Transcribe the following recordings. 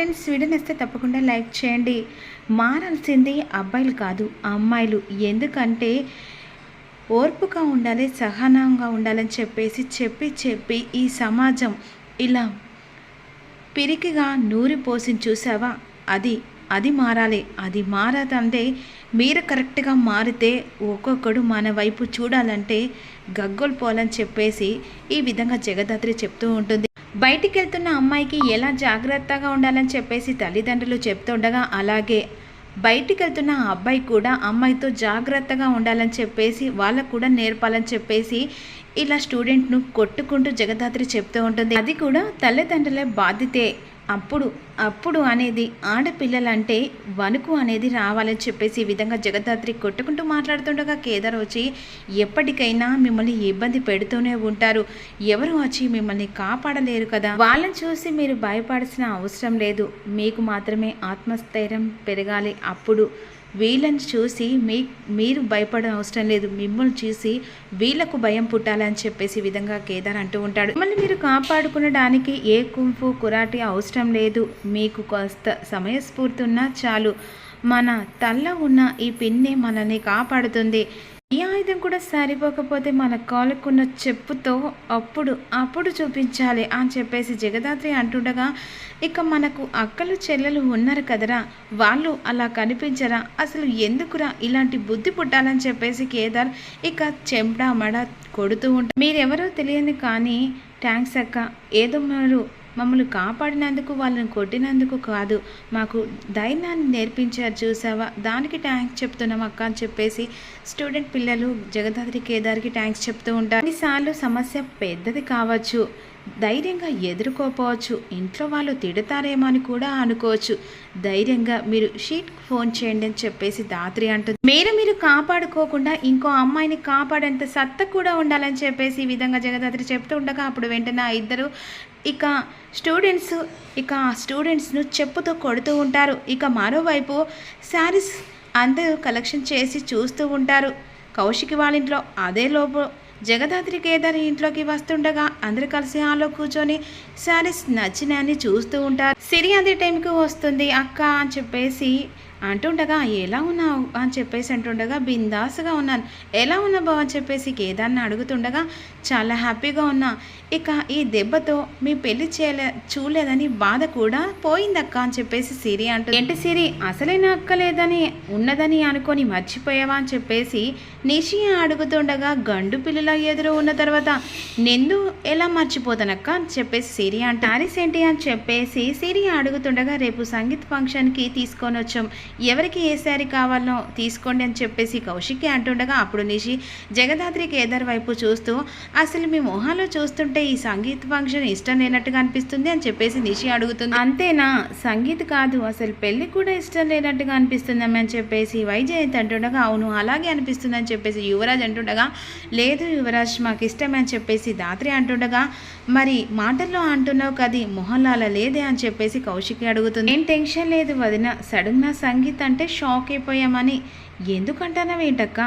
Friends video నచ్చితే తప్పకుండా like చేయండి. మారాల్సింది అబ్బాయిలు కాదు అమ్మాయిలు. ఎందుకంటే ఓర్పుగా ఉండాలి సహనంగా ఉండాలని చెప్పేసి చెప్పి చెప్పి ఈ సమాజం ఇలా పిరికిగా నూరి పోసి చూసావా? అది అది మారాలి. అది మారదంటే మీరు కరెక్ట్గా మారితే ఒక్కొక్కడు మన వైపు చూడాలంటే గగ్గోలు పోలని చెప్పేసి ఈ విధంగా జగదాత్రి చెప్తూ ఉంటుంది. బయటికి వెళ్తున్న అమ్మాయికి ఎలా జాగ్రత్తగా ఉండాలని చెప్పేసి తల్లిదండ్రులు చెప్తుండగా అలాగే బయటికి వెళ్తున్న ఆ అబ్బాయి కూడా అమ్మాయితో జాగ్రత్తగా ఉండాలని చెప్పేసి వాళ్ళకు కూడా నేర్పాలని చెప్పేసి ఇలా స్టూడెంట్ను కొట్టుకుంటూ జగదాత్రి చెప్తూ ఉంటుంది. అది కూడా తల్లిదండ్రుల బాధ్యతే. అప్పుడు అప్పుడు అనేది ఆడపిల్లలంటే వణుకు అనేది రావాలని చెప్పేసి ఈ విధంగా జగదాత్రి కొట్టుకుంటూ మాట్లాడుతుండగా కేదార్ వచ్చి ఎప్పటికైనా మిమ్మల్ని ఇబ్బంది పెడుతూనే ఉంటారు. ఎవరు వచ్చి మిమ్మల్ని కాపాడలేరు కదా? వాళ్ళని చూసి మీరు భయపడాల్సిన అవసరం లేదు. మీకు మాత్రమే ఆత్మస్థైర్యం పెరగాలి అప్పుడు. వీళ్ళని చూసి మీ మీరు భయపడడం అవసరం లేదు. మిమ్మల్ని చూసి వీళ్ళకు భయం పుట్టాలని చెప్పేసి విధంగా కేదార్ అంటూ ఉంటాడు. మిమ్మల్ని మీరు కాపాడుకునడానికి ఏ కుంఫు కురాటి అవసరం లేదు. మీకు కాస్త సమయస్ఫూర్తి ఉన్నా చాలు. మన తల్ల ఉన్న ఈ పిన్నే మనల్ని కాపాడుతుంది. ఈ ఆయుధం కూడా సరిపోకపోతే మన కాలుకున్న చెప్పుతో అప్పుడు అప్పుడు చూపించాలి అని చెప్పేసి జగదాత్రి అంటుండగా ఇక మనకు అక్కలు చెల్లెలు ఉన్నారు కదరా వాళ్ళు అలా కనిపించరా? అసలు ఎందుకురా ఇలాంటి బుద్ధి పుట్టాలని చెప్పేసి కేదార్ ఇక చెంపడా మడ కొడుతూ ఉంటారు మీరెవరో తెలియని కానీ థ్యాంక్స్ అక్క ఏదో మీరు మమ్మల్ని కాపాడినందుకు వాళ్ళని కొట్టినందుకు కాదు. మాకు ధైర్యాన్ని నేర్పించారు చూసావా? దానికి ట్యాంక్స్ చెప్తున్నాం అక్క అని చెప్పేసి స్టూడెంట్ పిల్లలు జగదాత్రి కేదార్కి ట్యాంక్స్ చెప్తూ ఉంటారు. కొన్నిసార్లు సమస్య పెద్దది కావచ్చు ధైర్యంగా ఎదుర్కోపోవచ్చు ఇంట్లో వాళ్ళు తిడతారేమో అని కూడా అనుకోవచ్చు. ధైర్యంగా మీరు షీట్ ఫోన్ చేయండి అని చెప్పేసి దాత్రి అంటుంది. మీరు మీరు కాపాడుకోకుండా ఇంకో అమ్మాయిని కాపాడేంత సత్త కూడా ఉండాలని చెప్పేసి ఈ విధంగా జగదాత్రి చెప్తూ ఉండగా అప్పుడు వెంటనే ఆ ఇద్దరు ఇక స్టూడెంట్స్ ఇక ఆ స్టూడెంట్స్ను చెప్పుతో కొడుతూ ఉంటారు. ఇక మరోవైపు శారీస్ అందరూ కలెక్షన్ చేసి చూస్తూ ఉంటారు. కౌశికి వాళ్ళ ఇంట్లో అదే లోపు. జగదాత్రి కేదార్ ఇంట్లోకి వస్తుండగా అందరు కలిసి హాల్లో కూర్చొని శారీస్ నచ్చినాయని చూస్తూ ఉంటారు. సిరి అదే టైంకి వస్తుంది అక్క అని చెప్పేసి అంటుండగా ఎలా ఉన్నావు? అని చెప్పేసి అంటుండగా బిందాస్గా ఉన్నాను. ఎలా ఉన్నా బావ? అని చెప్పేసి కేదార్ని అడుగుతుండగా చాలా హ్యాపీగా ఉన్నా. ఇక ఈ దెబ్బతో మీ పెళ్ళి చేయలే చూడలేదని బాధ కూడా పోయిందక్క అని చెప్పేసి సిరి అంటుంది. ఏంటి సిరి? అసలైన అక్క లేదని ఉన్నదని అనుకొని మర్చిపోయావా? అని చెప్పేసి నిషి అడుగుతుండగా గండు పిల్లల ఎదురు ఉన్న తర్వాత నిందు ఎలా మర్చిపోతానక్క? అని చెప్పేసి సిరి అంట హారీస్ ఏంటి? అని చెప్పేసి సిరి అడుగుతుండగా రేపు సంగీత్ ఫంక్షన్కి తీసుకొని వచ్చాం. ఎవరికి ఏ శారీ కావాలో తీసుకోండి అని చెప్పేసి కౌశిక్కి అంటుండగా అప్పుడు నిషి జగదాత్రి కేదార్ వైపు చూస్తూ అసలు మీ మొహాలో చూస్తుంటే ఈ సంగీత్ ఫంక్షన్ ఇష్టం లేనట్టుగా అనిపిస్తుంది అని చెప్పేసి నిషి అడుగుతుంది. అంతేనా? సంగీత్ కాదు అసలు పెళ్ళి కూడా ఇష్టం లేనట్టుగా అనిపిస్తుందమ్మ అని చెప్పేసి వైజయంత్ అంటుండగా అవును అలాగే అనిపిస్తుంది అని చెప్పేసి యువరాజ్ అంటుండగా లేదు యువరాజ్ మాకు ఇష్టమే అని చెప్పేసి దాత్రి అంటుండగా మరి మాటల్లో అంటున్నావు కది మొహంలో అలా లేదే అని చెప్పేసి కౌశిక్ అడుగుతుంది. ఏం టెన్షన్ లేదు వదిన సడన్గా సంగీత్ అంటే షాక్ అయిపోయామని. ఎందుకంటానవేంటక్క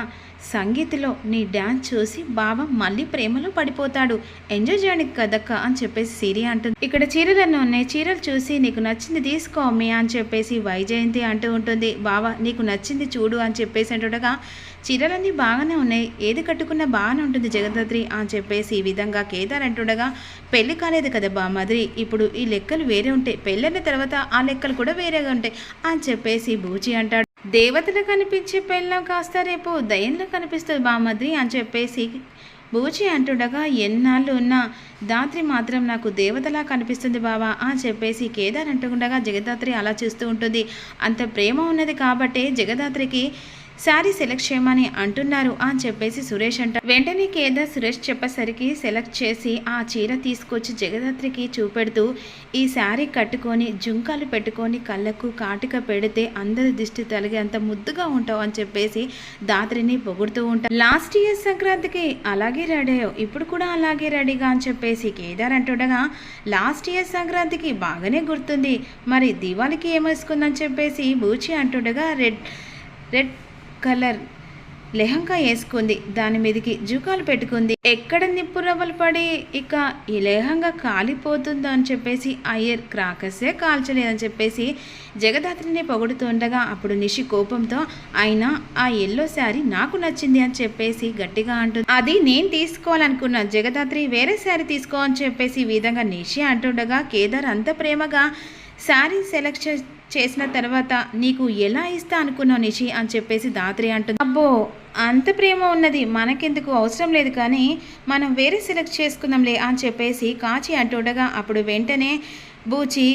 సంగీత్లో నీ డ్యాన్స్ చూసి బావ మళ్ళీ ప్రేమలో పడిపోతాడు. ఎంజాయ్ చేయడానికి కదక్క అని చెప్పేసి సిరి అంటుంది. ఇక్కడ చీరలన్నీ ఉన్నాయి. చీరలు చూసి నీకు నచ్చింది తీసుకో అమ్మి అని చెప్పేసి వైజయంతి అంటూ ఉంటుంది. బావ నీకు నచ్చింది చూడు అని చెప్పేసి అంటుండగా చీరలన్నీ బాగానే ఉన్నాయి. ఏది కట్టుకున్నా బాగానే ఉంటుంది జగదాత్రి అని చెప్పేసి ఈ విధంగా కేదార్ అంటుండగా పెళ్ళి కాలేదు కదా బామాదిరి ఇప్పుడు ఈ లెక్కలు వేరే ఉంటాయి పెళ్ళైన తర్వాత ఆ లెక్కలు కూడా వేరేగా ఉంటాయి అని చెప్పేసి బూచి అంటాడు. దేవతలు కనిపించే పెళ్ళం కాస్త రేపు దయ్యంలో కనిపిస్తుంది బామద్రి అని చెప్పేసి బూచి అంటుండగా ఎన్నాళ్ళు ఉన్నా దాత్రి మాత్రం నాకు దేవతలా కనిపిస్తుంది బావా అని చెప్పేసి కేదార్ అంటుండగా జగదాత్రి అలా చూస్తూ ఉంటుంది. అంత ప్రేమ ఉన్నది కాబట్టే జగదాత్రికి శారీ సెలెక్ట్ చేయమని అంటున్నారు అని చెప్పేసి సురేష్ అంట. వెంటనే కేదార్ సురేష్ చెప్పేసరికి సెలెక్ట్ చేసి ఆ చీర తీసుకొచ్చి జగదాత్రికి చూపెడుతూ ఈ శారీ కట్టుకొని జుంకాలు పెట్టుకొని కళ్ళకు కాటిక పెడితే అందరి దిష్టి తలిగి అంత ముద్దుగా ఉంటావు అని చెప్పేసి దాత్రిని పొగుడుతూ ఉంటారు లాస్ట్ ఇయర్ సంక్రాంతికి అలాగే రెడీ ఇప్పుడు కూడా అలాగే రెడీగా అని చెప్పేసి కేదార్ అంటుండగా లాస్ట్ ఇయర్ సంక్రాంతికి బాగానే గుర్తుంది మరి దివాళికి ఏమేసుకుందని చెప్పేసి బూచి అంటుండగా రెడ్ రెడ్ కలర్ లెహంగా వేసుకుంది. దాని మీదకి జుకాలు పెట్టుకుంది. ఎక్కడ నిప్పు రవ్వలు పడి ఇక ఈ లెహంగా కాలిపోతుందో అని చెప్పేసి అయ్యర్ క్రాకర్సే కాల్చలేదని చెప్పేసి జగదాత్రిని పొగుడుతుండగా అప్పుడు నిషి కోపంతో ఆయన ఆ ఎల్లో శారీ నాకు నచ్చింది అని చెప్పేసి గట్టిగా అంటుంది అది నేను తీసుకోవాలనుకున్నా జగదాత్రి వేరే శారీ తీసుకో అని చెప్పేసి ఈ విధంగా నిషి అంటుండగా కేదార్ అంత ప్రేమగా శారీ సెలెక్ట్ చేసిన తర్వాత నీకు ఎలా ఇస్తా అనుకున్నావు నిషి అని చెప్పేసి దాత్రి అంటుంది. అబ్బో అంత ప్రేమ ఉన్నది మనకెందుకు? అవసరం లేదు కానీ మనం వేరే సెలెక్ట్ చేసుకుందాంలే అని చెప్పేసి కాచి అంటుండగా అప్పుడు వెంటనే బూచి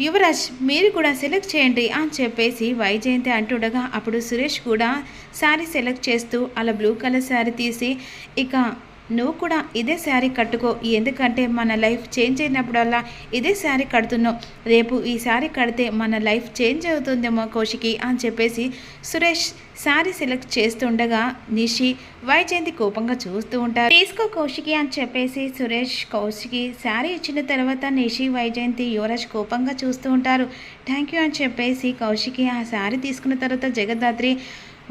యువరాజ్ మీరు కూడా సెలెక్ట్ చేయండి అని చెప్పేసి వైజయంతి అంటుండగా అప్పుడు సురేష్ కూడా శారీ సెలెక్ట్ చేస్తూ అలా బ్లూ కలర్ శారీ తీసి ఇక నువ్వు కూడా ఇదే శారీ కట్టుకో. ఎందుకంటే మన లైఫ్ చేంజ్ అయినప్పుడల్లా ఇదే శారీ కడుతున్నావు. రేపు ఈ శారీ కడితే మన లైఫ్ చేంజ్ అవుతుందేమో కౌశికి అని చెప్పేసి సురేష్ శారీ సెలెక్ట్ చేస్తుండగా నిషి వైజయంతి కోపంగా చూస్తూ ఉంటారు. తీసుకో కౌశికి అని చెప్పేసి సురేష్ కౌశికి శారీ ఇచ్చిన తర్వాత నిషి వైజయంతి యువరాజ్ కోపంగా చూస్తూ ఉంటారు. థ్యాంక్ యూ అని చెప్పేసి కౌశికి ఆ శారీ తీసుకున్న తర్వాత జగదాత్రి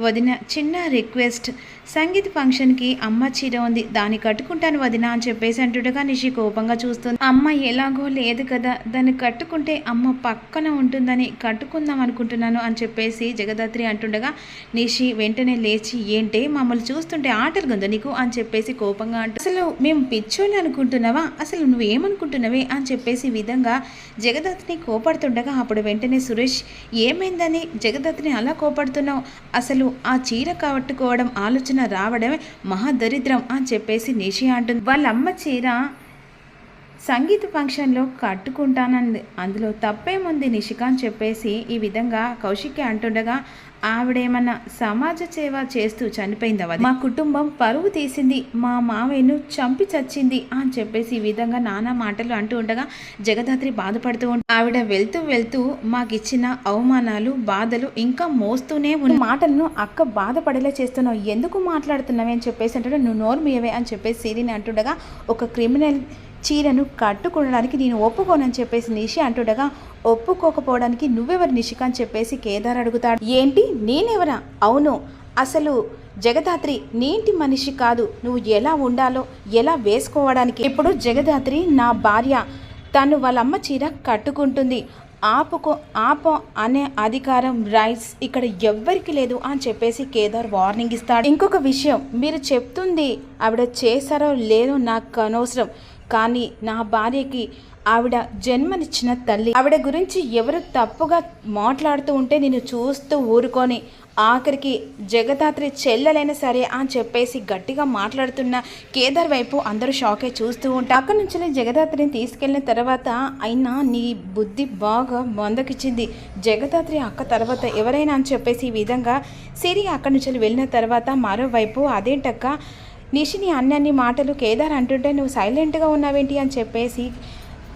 వదిన చిన్న రిక్వెస్ట్ సంగీత్ ఫంక్షన్కి అమ్మ చీర ఉంది దాన్ని కట్టుకుంటాను వదిన అని చెప్పేసి అంటుండగా నిషి కోపంగా చూస్తుంది. అమ్మ ఎలాగో లేదు కదా దాన్ని కట్టుకుంటే అమ్మ పక్కన ఉంటుందని కట్టుకుందాం అనుకుంటున్నాను అని చెప్పేసి జగదాత్రి అంటుండగా నిషి వెంటనే లేచి ఏంటే మమ్మల్ని చూస్తుంటే ఆటలు ఉందా నీకు? అని చెప్పేసి కోపంగా అంటు అసలు మేము పిచ్చోళ్ళు అనుకుంటున్నావా? అసలు నువ్వు ఏమనుకుంటున్నావే? అని చెప్పేసి విధంగా జగదత్ని కోపడుతుండగా అప్పుడు వెంటనే సురేష్ ఏమైందని? జగదత్ని అలా కోపడుతున్నావు? అసలు ఆ చీర కట్టుకోవడం ఆలోచన రావడమే మహాదరిద్రం అని చెప్పేసి నిషి అంటుంది. వాళ్ళ అమ్మ చీర సంగీత ఫంక్షన్లో కట్టుకుంటానంది. అందులో తప్పేముంది నిషిక అని చెప్పేసి ఈ విధంగా కౌశిక్య అంటుండగా ఆవిడేమన్నా సమాజ సేవ చేస్తూ చనిపోయింది అవది మా కుటుంబం పరువు తీసింది మా మావయ్యను చంపి చచ్చింది అని చెప్పేసి ఈ విధంగా నానా మాటలు అంటూ ఉండగా జగదాత్రి బాధపడుతూ ఆవిడ వెళ్తూ వెళ్తూ మాకిచ్చిన అవమానాలు బాధలు ఇంకా మోస్తూనే ఉన్న. మాటలను అక్క బాధపడేలా చేస్తున్నావు ఎందుకు మాట్లాడుతున్నావే అని చెప్పేసి అంటే నువ్వు నోరు మీయవే అని చెప్పేసి సిరిని అంటుండగా ఒక క్రిమినల్ చీరను కట్టుకోవడానికి నేను ఒప్పుకోనని చెప్పేసి నిషి అంటుండగా ఒప్పుకోకపోవడానికి నువ్వెవరు నిషిక అని చెప్పేసి కేదార్ అడుగుతాడు. ఏంటి? నేనెవరా? అవును. అసలు జగదాత్రి నీంటి మనిషి కాదు. నువ్వు ఎలా ఉండాలో ఎలా వేసుకోవడానికి? ఇప్పుడు జగదాత్రి నా భార్య తను వాళ్ళమ్మ చీర కట్టుకుంటుంది. ఆపుకో ఆపో అనే అధికారం రైట్స్ ఇక్కడ ఎవ్వరికి లేదు అని చెప్పేసి కేదార్ వార్నింగ్ ఇస్తాడు. ఇంకొక విషయం మీరు చెప్తుంది ఆవిడ చేశారో లేదో నాకు అనవసరం. కానీ నా భార్యకి ఆవిడ జన్మనిచ్చిన తల్లి. ఆవిడ గురించి ఎవరు తప్పుగా మాట్లాడుతూ ఉంటే నేను చూస్తూ ఊరుకొని ఆఖరికి జగదాత్రి చెల్లెలైనా సరే అని చెప్పేసి గట్టిగా మాట్లాడుతున్న కేదార్ వైపు అందరూ షాకే చూస్తూ ఉంటారు అక్కడి నుంచి జగదాత్రిని తీసుకెళ్ళిన తర్వాత అయినా నీ బుద్ధి బాగా మందకిచ్చింది. జగదాత్రి అక్క తర్వాత ఎవరైనా అని చెప్పేసి ఈ విధంగా సిరి అక్కడి నుంచి వెళ్ళిన తర్వాత మరోవైపు అదేంటక్క నిషిని అన్ని అన్ని మాటలు కేదార్ అంటుంటే నువ్వు సైలెంట్గా ఉన్నావేంటి అని చెప్పేసి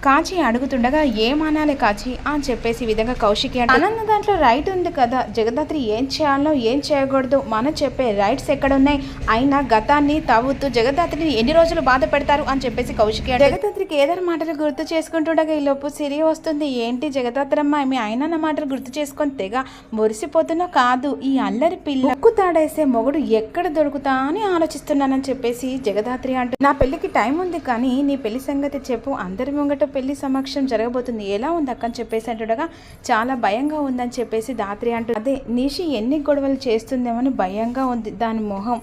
కాచి అడుగుతుండగా ఏమనాలి కాచి? అని చెప్పేసి విధంగా కౌశికి అంటే దాంట్లో రైట్ ఉంది కదా. జగదాత్రి ఏం చేయాలో ఏం చేయకూడదు. మనం చెప్పే రైట్స్ ఎక్కడున్నాయి? అయినా గతాన్ని తవ్వుతూ జగదాత్రిని ఎన్ని రోజులు బాధ పెడతారు? అని చెప్పేసి కౌశికి జగదాత్రికి ఏదైనా మాటలు గుర్తు చేసుకుంటుండగా ఈ లోపు సిరి వస్తుంది. ఏంటి జగదాత్రమ్మ మీ ఆయన మాటలు గుర్తు చేసుకొని తెగ మురిసిపోతున్నా కాదు. ఈ అల్లరి పిల్ల ఉక్కు తాడేసే మొగుడు ఎక్కడ దొరుకుతా అని ఆలోచిస్తున్నానని చెప్పేసి జగదాత్రి అంటూ నా పెళ్ళికి టైం ఉంది కానీ నీ పెళ్ళి సంగతి చెప్పు. అందరి ముంగట పెళ్ళి సమక్షం జరగబోతుంది. ఎలా ఉంది అక్క అని చెప్పేసి అంటుండగా చాలా భయంగా ఉందని చెప్పేసి దాత్రి అంటూ అదే నిషి ఎన్ని గొడవలు చేస్తుందేమని భయంగా ఉంది దాని మొహం.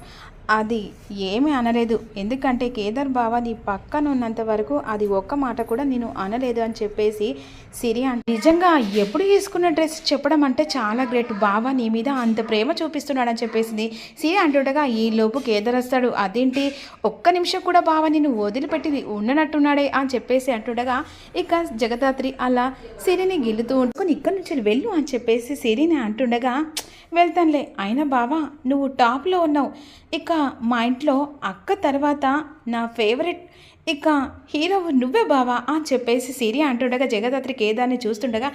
అది ఏమీ అనలేదు. ఎందుకంటే కేదార్ బావ నీ పక్కన ఉన్నంత వరకు అది ఒక్క మాట కూడా నేను అనలేదు అని చెప్పేసి సిరి అంటే. నిజంగా ఎప్పుడు వేసుకున్న డ్రెస్ చెప్పడం అంటే చాలా గ్రేట్. బావ నీ మీద అంత ప్రేమ చూపిస్తున్నాడని చెప్పేసింది. సిరి అంటుండగా ఈ లోపు కేదార్ వస్తాడు. అదేంటి? ఒక్క నిమిషం కూడా బావ నేను వదిలిపెట్టి ఉండనట్టున్నాడే అని చెప్పేసి అంటుండగా ఇక జగదాత్రి అలా సిరిని గిల్లుతూ ఉంటుకొని ఇక్కడి నుంచి వెళ్ళు అని చెప్పేసి సిరిని అంటుండగా వెళ్తానులే. అయినా బావా నువ్వు టాప్లో ఉన్నావు. ఇక మా ఇంట్లో అక్క తర్వాత నా ఫేవరెట్ ఇక హీరో నువ్వే బావా అని చెప్పేసి సిరి అంటుండగా జగదాత్రి కేదార్ని చూస్తుండగా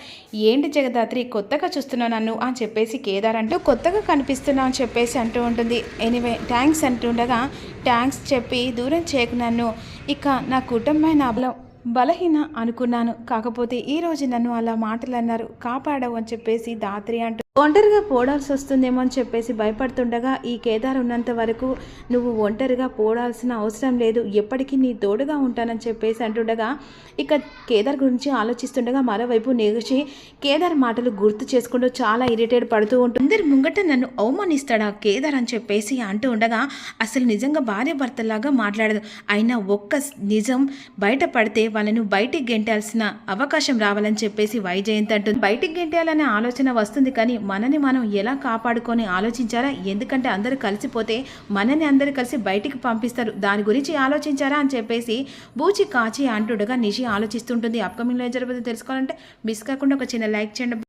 ఏంటి జగదాత్రి కొత్తగా చూస్తున్నావు నన్ను అని చెప్పేసి కేదార్ అంటూ కొత్తగా కనిపిస్తున్నావు అని చెప్పేసి అంటూ ఉంటుంది. ఎనీవే థ్యాంక్స్ అంటుండగా థ్యాంక్స్ చెప్పి దూరం చేయకు నన్ను. ఇక నా కుటుంబం నా బలం బలహీన అనుకున్నాను. కాకపోతే ఈరోజు నన్ను అలా మాటలు అన్నారు. కాపాడవు అని చెప్పేసి దాత్రి అంటూ ఒంటరిగా పోడాల్సి వస్తుందేమో అని చెప్పేసి భయపడుతుండగా ఈ కేదార్ ఉన్నంత వరకు నువ్వు ఒంటరిగా పోడాల్సిన అవసరం లేదు ఎప్పటికీ నీ తోడుగా ఉంటానని చెప్పేసి అంటుండగా ఇక కేదార్ గురించి ఆలోచిస్తుండగా మరోవైపు నేసి కేదార్ మాటలు గుర్తు చేసుకుంటూ చాలా ఇరిటేట్ పడుతూ ఉంటుంది అందరి ముంగట నన్ను అవమానిస్తాడా కేదార్? అని చెప్పేసి అంటూ ఉండగా అసలు నిజంగా భార్య భర్తలాగా మాట్లాడదు. అయినా ఒక్క నిజం బయట పడితే వాళ్ళను బయటికి గెంటాల్సిన అవకాశం రావాలని చెప్పేసి వైజయంత్ అంటుంది. బయటికి గెంటాలనే ఆలోచన వస్తుంది కానీ మనని మనం ఎలా కాపాడుకొని ఆలోచించారా ఎందుకంటే అందరూ కలిసిపోతే మనని అందరూ కలిసి బయటికి పంపిస్తారు. దాని గురించి ఆలోచించారా అని చెప్పేసి బూచి కాచి అంటుడుగా నిషి ఆలోచిస్తుంటుంది. అప్కమింగ్లో ఏం జరుగుతుందో తెలుసుకోవాలంటే మిస్ కాకుండా ఒక చిన్న లైక్ చేయండి.